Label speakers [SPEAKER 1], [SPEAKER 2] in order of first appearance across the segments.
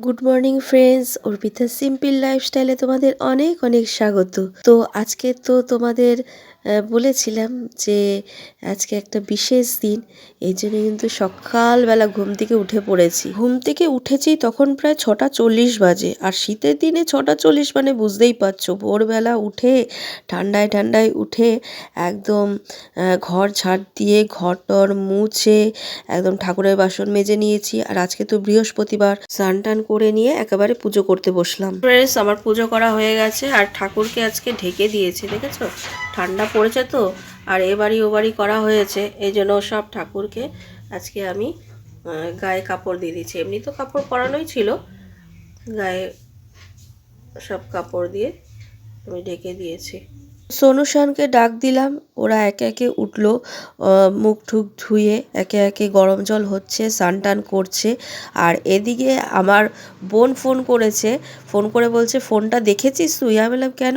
[SPEAKER 1] Good morning friends Arpita simple লাইফস্টাইলে তোমাদের অনেক অনেক স্বাগত। তো আজকে তো তোমাদের বলেছিলাম যে আজকে একটা বিশেষ দিন, এই জন্য কিন্তু সকালবেলা ঘুম থেকে উঠে পড়েছি। ঘুম থেকে উঠেছি তখন প্রায় ছটা চল্লিশ বাজে, আর শীতের দিনে ছটা চল্লিশ মানে বুঝতেই পারছ, ভোরবেলা উঠে, ঠান্ডায় ঠান্ডায় উঠে একদম ঘর ঝাড় দিয়ে ঘর টর মুছে একদম ঠাকুরের বাসন মেজে নিয়েছি, আর আজকে তো বৃহস্পতিবার। স্নান টান করে নিয়ে একেবারে পুজো করতে বসলাম। আমার পুজো করা হয়ে গেছে, আর ঠাকুরকে আজকে ঢেকে দিয়েছি, দেখেছ? ঠান্ডা পড়েছে তো, আর এবারই ওবারই করা হয়েছে, এই জন্য সব ঠাকুরকে আজকে আমি গায়ে কাপড় দিয়ে দিচ্ছি এমনি তো কাপড় পরানোই ছিল, গায়ে সব কাপড় দিয়ে আমি ঢেকে দিয়েছি। সোনু শানকে ডাক দিলাম। ওরা একে একে উঠল মুখ ঠুক ধুয়ে একে একে গরম জল হচ্ছে, স্নান টান করছে। আর এদিকে আমার বোন ফোন করেছে, ফোন করে বলছে, ফোনটা দেখেছিস তুই? আমি বললাম, কেন?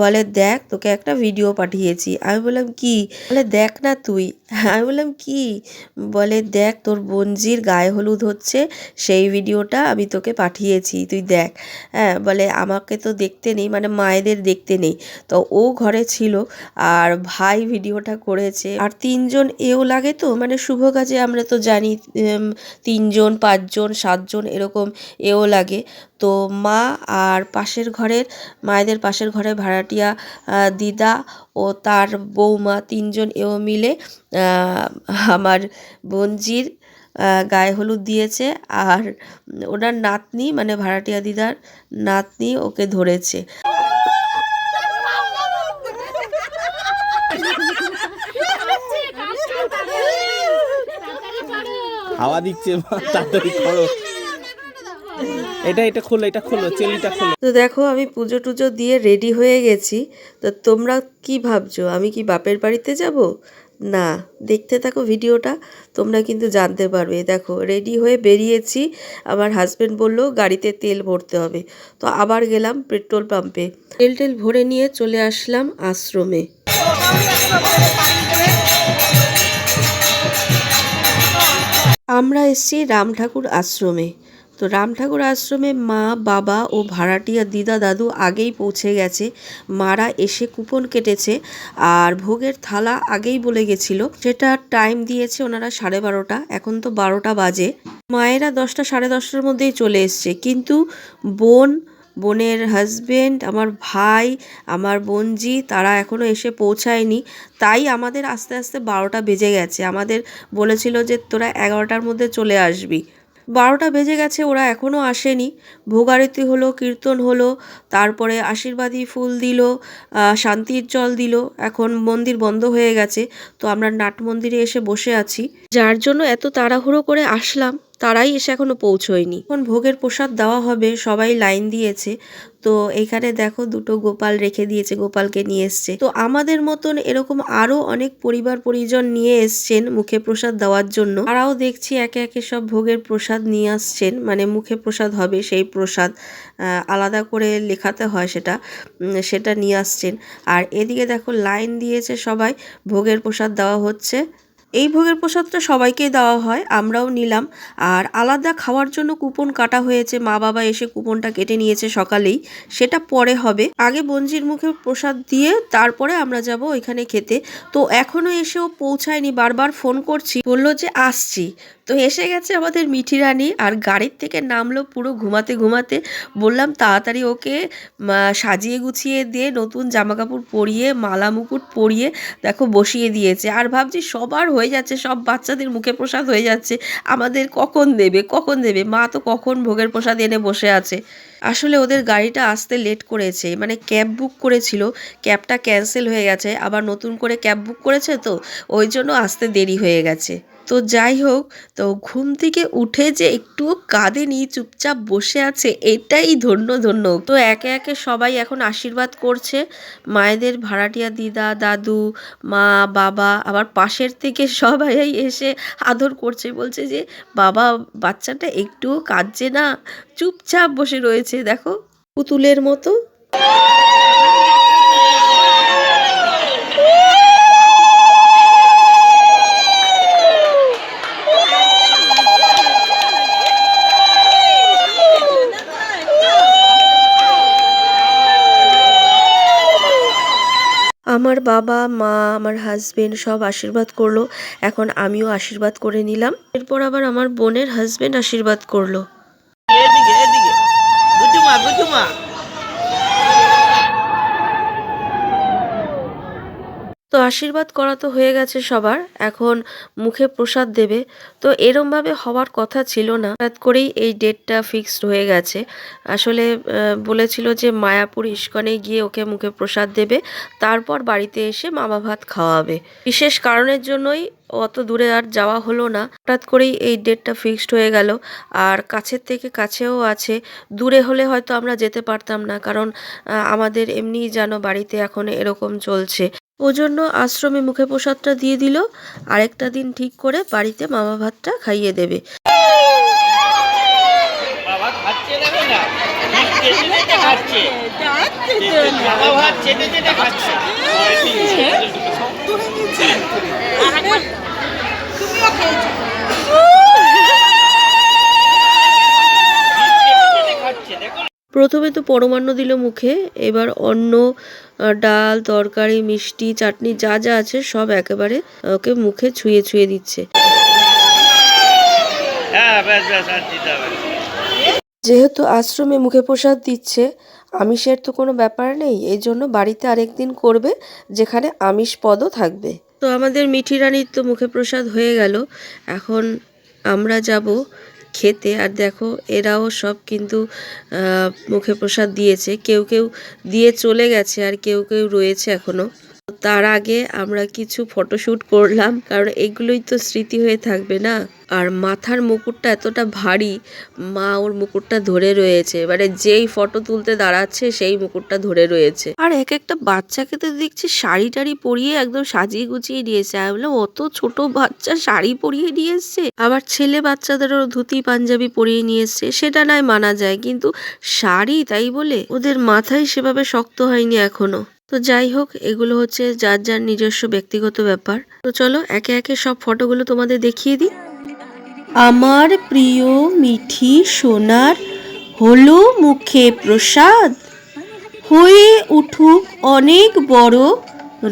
[SPEAKER 1] বলে, দেখ, তোকে একটা ভিডিও পাঠিয়েছি। আমি বললাম, কি? বলে, দেখ না তুই। আমি বললাম, কি? বলে, দেখ, তোর বোনজির গায়ে হলুদ হচ্ছে, সেই ভিডিওটা আমি তোকে পাঠিয়েছি, তুই দেখ। হ্যাঁ বলে, আমাকে তো দেখতে নেই মানে মায়েদের দেখতে নেই। তো ও ঘরে ছিল আর ভাই ভিডিওটা করেছে। আর তিনজন এও লাগে তো? মানে শুভ কাজে আমরা তো জানি তিনজন পাঁচজন সাতজন এরকম এও লাগে। তো মা আর পাশের ঘরের মায়েদের পাশের ঘরে ভাড়াটিয়া দিদা ও তার বৌমা তিনজন এও মিলে আমার বোনজির আহ, গায়ে হলুদ দিয়েছে আর ওনার নাতনি মানে ভাড়াটিয়া দিদার নাতনি ওকে ধরেছে।
[SPEAKER 2] হাওয়া দিচ্ছে, তাড়াতাড়ি করো। এটা এটা খোলো এটা খোলো চেলিটা খোলো।
[SPEAKER 1] তো দেখো, আমি পুজো টুজো দিয়ে রেডি হয়ে গেছি। তো তোমরা কি ভাবছ? আমি কি বাপের বাড়িতে যাব? না, দেখতে থাকো ভিডিওটা, তোমরা কিন্তু জানতে পারবে। দেখো, রেডি হয়ে বেরিয়েছি। আমার হাজব্যান্ড বলল, গাড়িতে তেল ভরতে হবে। তো আবার গেলাম পেট্রোল পাম্পে তেল টেল ভরে নিয়ে চলে আসলাম আশ্রমে। আমরা এসছি রাম ঠাকুর আশ্রমে। তো রাম ঠাকুর আশ্রমে মা, বাবা ও ভাড়াটিয়া দিদা দাদু আগেই পৌঁছে গেছে। মারা এসে কুপন কেটেছে আর ভোগের থালা আগেই বলে গেছিল। সেটা টাইম দিয়েছে ওনারা সাড়ে বারোটা। এখন তো বারোটা বাজে। মায়েরা দশটা সাড়ে দশটার মধ্যেই চলে এসছে। কিন্তু বোন বোনের হাজবেন্ড আমার ভাই, আমার বোনজি, তারা এখনও এসে পৌঁছায়নি। তাই আমাদের আস্তে আস্তে বারোটা বেজে গেছে। আমাদের বলেছিল যে তোরা এগারোটার মধ্যে চলে আসবি। বারোটা বেজে গেছে, ওরা এখনও আসেনি। ভোগারতি হলো, কীর্তন হলো, তারপরে আশীর্বাদী ফুল দিল শান্তির জল দিল। এখন মন্দির বন্ধ হয়ে গেছে, তো আমরা নাট মন্দিরে এসে বসে আছি। যার জন্য এত তাড়াহুড়ো করে আসলাম। তারাই এসে এখনও পৌঁছয়নি। এখন ভোগের প্রসাদ দেওয়া হবে, সবাই লাইন দিয়েছে। তো এখানে দেখো দুটো গোপাল রেখে দিয়েছে, গোপালকে নিয়ে এসছে। তো আমাদের মতন এরকম আরও অনেক পরিবার পরিজন নিয়ে এসছেন মুখে প্রসাদ দেওয়ার জন্য। তারাও দেখছি একে একে সব ভোগের প্রসাদ নিয়ে আসছেন। মানে মুখে প্রসাদ হবে, সেই প্রসাদ আলাদা করে লেখাতে হয় সেটা সেটা নিয়ে আসছেন। আর এদিকে দেখো লাইন দিয়েছে সবাই, ভোগের প্রসাদ দেওয়া হচ্ছে। এই ভোগের প্রসাদটা সবাইকেই দেওয়া হয়, আমরাও নিলাম। আর আলাদা খাওয়ার জন্য কুপন কাটা হয়েছে, মা বাবা এসে কুপনটা কেটে নিয়েছে সকালেই, সেটা পরে হবে। আগে বঞ্জির মুখে প্রসাদ দিয়ে তারপরে আমরা যাব ওইখানে খেতে। তো এখনও এসেও পৌঁছায়নি, বারবার ফোন করছি, বলল যে আসছি। তো এসে গেছে আমাদের মিঠি রানী আর গাড়ির থেকে নামলো পুরো ঘুমাতে ঘুমাতে। বললাম, তাড়াতাড়ি ওকে সাজিয়ে গুছিয়ে দিয়ে নতুন জামা কাপড় পরিয়ে, মালা মুকুট পরিয়ে, দেখো বসিয়ে দিয়েছে। আর ভাবছি সবার হয়ে যাচ্ছে, সব বাচ্চাদের মুখে প্রসাদ হয়ে যাচ্ছে। আমাদের কখন দেবে কখন দেবে? মা তো কখন ভোগের প্রসাদ এনে বসে আছে। আসলে ওদের গাড়িটা আসতে লেট করেছে মানে ক্যাব বুক করেছিল, ক্যাবটা ক্যান্সেল হয়ে গেছে, আবার নতুন করে ক্যাব বুক করেছে তো, ওই জন্য আসতে দেরি হয়ে গেছে। তো যাই হোক, তো ঘুম থেকে উঠে যে একটুও কাঁদেনি চুপচাপ বসে আছে, এটাই ধন্য ধন্য। তো একে একে সবাই এখন আশীর্বাদ করছে। মায়েদের ভাড়াটিয়া দিদা, দাদু, মা, বাবা, আবার পাশের থেকে সবাই এসে আদর করছে, বলছে যে, বাবা, বাচ্চাটা একটুও কাঁদছে না, চুপচাপ বসে রয়েছে, দেখো। পুতুলের মতো আমার বাবা, মা, আমার হাজবেন্ড সব আশীর্বাদ করল। এখন আমিও আশীর্বাদ করে নিলাম। এরপর আবার আমার বোনের হাজবেন্ড আশীর্বাদ করল। আশীর্বাদ করা তো হয়ে গেছে সবার, এখন মুখে প্রসাদ দেবে। তো এরমভাবে হওয়ার কথা ছিল না। হঠাৎ করেই এই ডেটটা ফিক্সড হয়ে গেছে। আসলে বলেছিল যে মায়াপুর ইস্কনে গিয়ে ওকে মুখে প্রসাদ দেবে, তারপর বাড়িতে এসে মামা ভাত খাওয়াবে। বিশেষ কারণের জন্যই অত দূরে আর যাওয়া হলো না। হঠাৎ করেই এই ডেটটা ফিক্সড হয়ে গেল। আর কাছের থেকে কাছেও আছে। দূরে হলে হয়তো আমরা যেতে পারতাম না, কারণ আমাদের এমনিই যেন বাড়িতে এখন এরকম চলছে। ওজন্য আশ্রমে মুখে প্রসাদটা দিয়ে দিল। আরেকটা দিন ঠিক করে বাড়িতে মামা ভাতটা খাইয়ে দেবে। প্রথমে তো পরমান্ন দিল মুখে এবার আহ, ডাল তরকারি মিষ্টি চাটনি যা যা আছে সব একেবারে ওকে মুখে ছুঁয়ে ছুঁয়ে দিচ্ছে।
[SPEAKER 2] হ্যাঁ।
[SPEAKER 1] যেহেতু আশ্রমে মুখে প্রসাদ দিচ্ছে আমিষের তো কোনো ব্যাপার নেই এই জন্য বাড়িতে আরেকদিন করবে যেখানে আমিষ পদও থাকবে। তো আমাদের মিঠি রানীর তো মুখে প্রসাদ হয়ে গেল। এখন আমরা যাব খেতে। আর দেখো, এরাও সব কিন্তু মুখে প্রসাদ দিয়েছে। কেউ কেউ দিয়ে চলে গেছে, আর কেউ কেউ রয়েছে এখনও। তার আগে আমরা কিছু ফটোশ্যুট করলাম কারণ এগুলোই তো স্মৃতি হয়ে থাকবে না? আর মাথার মুকুটটা এতটা ভারী মা ওর মুকুটটা ধরে রয়েছে। এবারে যেই ফটো তুলতে দাঁড়াচ্ছে সেই মুকুটটা ধরে রয়েছে। আর এক একটা বাচ্চাকে তো দেখছি শাড়ি টাড়ি পরিয়ে একদম সাজিয়ে গুছিয়ে নিয়েছে। আমি বললাম অত ছোট বাচ্চা শাড়ি পরিয়ে নিয়ে এসছে? আবার ছেলে বাচ্চাদেরও ধুতি পাঞ্জাবি পরিয়ে নিয়ে এসছে। সেটা নয় মানা যায় কিন্তু শাড়ি তাই বলে ওদের মাথায় সেভাবে শক্ত হয়নি এখনও। তো যাই হোক, এগুলো হচ্ছে যার যার নিজস্ব ব্যক্তিগত ব্যাপার। তো চলো, একে একে সব ফটোগুলো তোমাদের দেখিয়ে দিই। আমার প্রিয় মিঠি সোনার হলো মুখে প্রসাদ। হয়ে উঠুক অনেক বড়,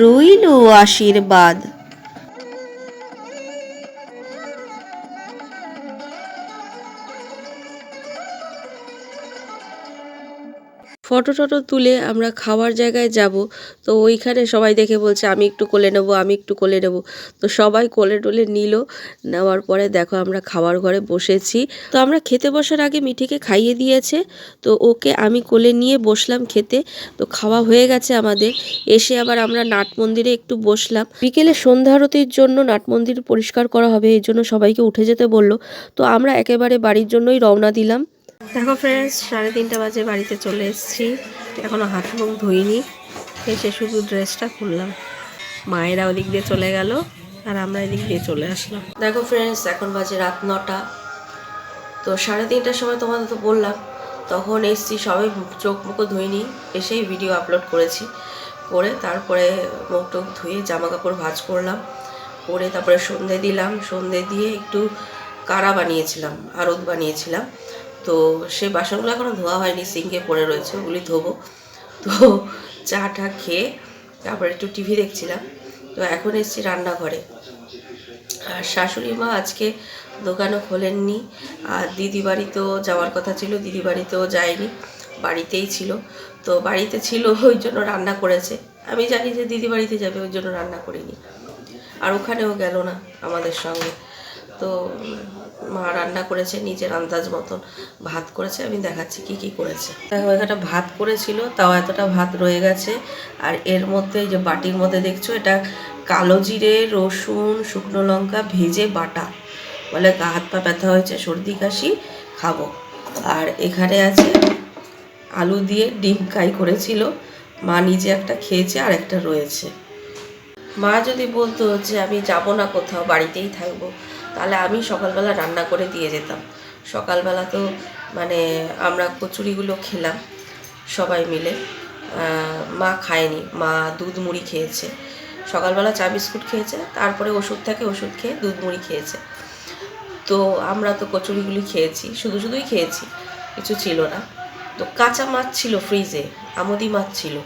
[SPEAKER 1] রইল আশীর্বাদ। ফটো টটো তুলে আমরা খাওয়ার জায়গায় যাব। তো ওইখানে সবাই দেখে বলছে, আমি একটু কোলে নেব, আমি একটু কোলে নেব। তো সবাই কোলে টোলে নিল। নেওয়ার পরে দেখো আমরা খাওয়ার ঘরে বসেছি। তো আমরা খেতে বসার আগে মিঠিকে খাইয়ে দিয়েছে। তো ওকে আমি কোলে নিয়ে বসলাম খেতে। তো খাওয়া হয়ে গেছে আমাদের। এসে আবার আমরা নাট মন্দিরে একটু বসলাম। বিকেলে সন্ধ্যা আরতির জন্য নাট মন্দির পরিষ্কার করা হবে, এই জন্য সবাইকে উঠে যেতে বলল। তো আমরা একেবারে বাড়ির জন্যই রওনা দিলাম। দেখো ফ্রেন্ডস সাড়ে তিনটা বাজে, বাড়িতে চলে এসেছি। এখনও হাত মুখ ধুইনি। এসে শুধু ড্রেসটা খুললাম। মায়েরা ওদিক দিয়ে চলে গেল, আর আমরা এদিক দিয়ে চলে আসলাম। দেখো ফ্রেন্ডস এখন বাজে রাত নটা। তো সাড়ে তিনটার সময় তোমাদের তো বললাম, তখন এসছি, সবাই চোখ মুখও ধুইনি। এসেই ভিডিও আপলোড করেছি। করে তারপরে মুখ টুক ধুয়ে জামা কাপড় ভাজ করলাম। করে তারপরে সন্ধে দিলাম। সন্ধে দিয়ে একটু কারা বানিয়েছিলাম আরত বানিয়েছিলাম। তো সেই বাসনগুলো এখনও ধোয়া হয়নি সিঙ্কে পড়ে রয়েছে ওগুলি ধোবো। তো চা টা খেয়ে তারপরে একটু টিভি দেখছিলাম। তো এখন এসেছি রান্নাঘরে। আর শাশুড়ি মা আজকে দোকানও খোলেননি। আর দিদি বাড়িতেও যাওয়ার কথা ছিল দিদি বাড়িতেও যায়নি, বাড়িতেই ছিল। তো বাড়িতে ছিল, ওই জন্য রান্না করেছে। আমি জানি যে দিদি বাড়িতে যাবে, ওই জন্য রান্না করিনি। আর ওখানেও গেল না আমাদের সঙ্গে। তো মা রান্না করেছে, নিজের আন্দাজ মতন ভাত করেছে, আমি দেখাচ্ছি কি কি করেছে। দেখো এখানে ভাত করেছিল, তাও এতটা ভাত রয়ে গেছে। আর এর মধ্যে যে বাটির মধ্যে দেখছ, এটা কালো জিরে, রসুন, শুকনো লঙ্কা, ভেজে বাটা। বলে গা হাত পা ব্যথা হয়েছে, সর্দি কাশি, খাব। আর এখানে আছে আলু দিয়ে ডিম কাই করেছিল। মা নিজে একটা খেয়েছে, আর একটা রয়েছে। মা যদি বলতো যে আমি যাব না কোথাও, বাড়িতেই থাকব তাহলে আমি সকালবেলা রান্না করে দিয়ে যেতাম। সকালবেলা তো মানে আমরা কচুরিগুলো খেলাম সবাই মিলে। মা খায়নি, মা দুধ মুড়ি খেয়েছে। সকালবেলা চা বিস্কুট খেয়েছে, তারপরে ওষুধ থাকে, ওষুধ খেয়ে দুধ মুড়ি খেয়েছে। তো আমরা তো কচুরিগুলি খেয়েছি, শুধু শুধুই খেয়েছি, কিছু ছিল না। তো কাঁচা মাছ ছিল ফ্রিজে, আমদি মাছ ছিল।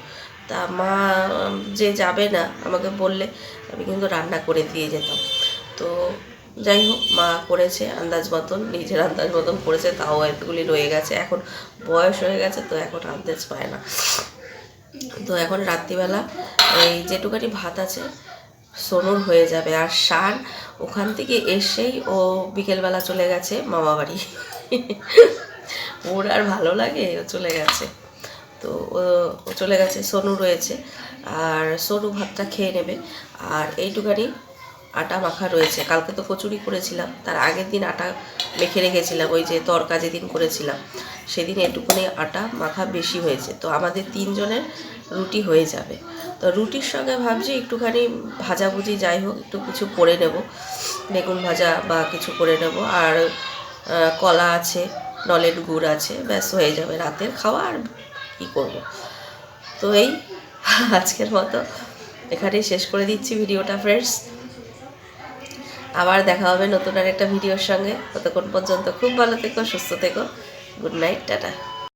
[SPEAKER 1] তা মা যে যাবে না, আমাকে বললে, আমি কিন্তু রান্না করে দিয়ে যেতাম। তো যাই হোক মা করেছে আন্দাজ মতন, নিজের আন্দাজ মতন করেছে, তাও এতগুলি রয়ে গেছে। এখন বয়স হয়ে গেছে, তো এখন আন্দাজ পায় না। তো এখন রাত্রিবেলা এই যেটুকানি ভাত আছে, সোনুর হয়ে যাবে। আর সার ওখান থেকে এসেই ও বিকেলবেলা চলে গেছে মামা বাড়ি। ওর আর ভালো লাগে, ও চলে গেছে। তো ও চলে গেছে, সোনু রয়েছে। আর সোনু ভাতটা খেয়ে নেবে। আর এইটুখানি আটা মাখা রয়েছে। কালকে তো কচুরি করেছিলাম। তার আগের দিন আটা মেখে রেখেছিলাম। ওই যে তরকা যেদিন করেছিলাম, সেদিন এটুকুনি আটা মাখা বেশি হয়েছে। তো আমাদের তিনজনের রুটি হয়ে যাবে। তো রুটির সঙ্গে ভাবছি একটুখানি ভাজাভুজি যাই হোক, একটু কিছু করে নেব। বেগুন ভাজা বা কিছু করে নেব। আর কলা আছে, নলের গুড় আছে, ব্যাস হয়ে যাবে রাতের খাওয়া আর কী করব। তো এই আজকের মতো এখানেই শেষ করে দিচ্ছি ভিডিওটা ফ্রেন্ডস আবার দেখা হবে নতুন আর একটা ভিডিওর সঙ্গে। ততক্ষণ পর্যন্ত খুব ভালো থেকো, সুস্থ থেকো। Good night, tata.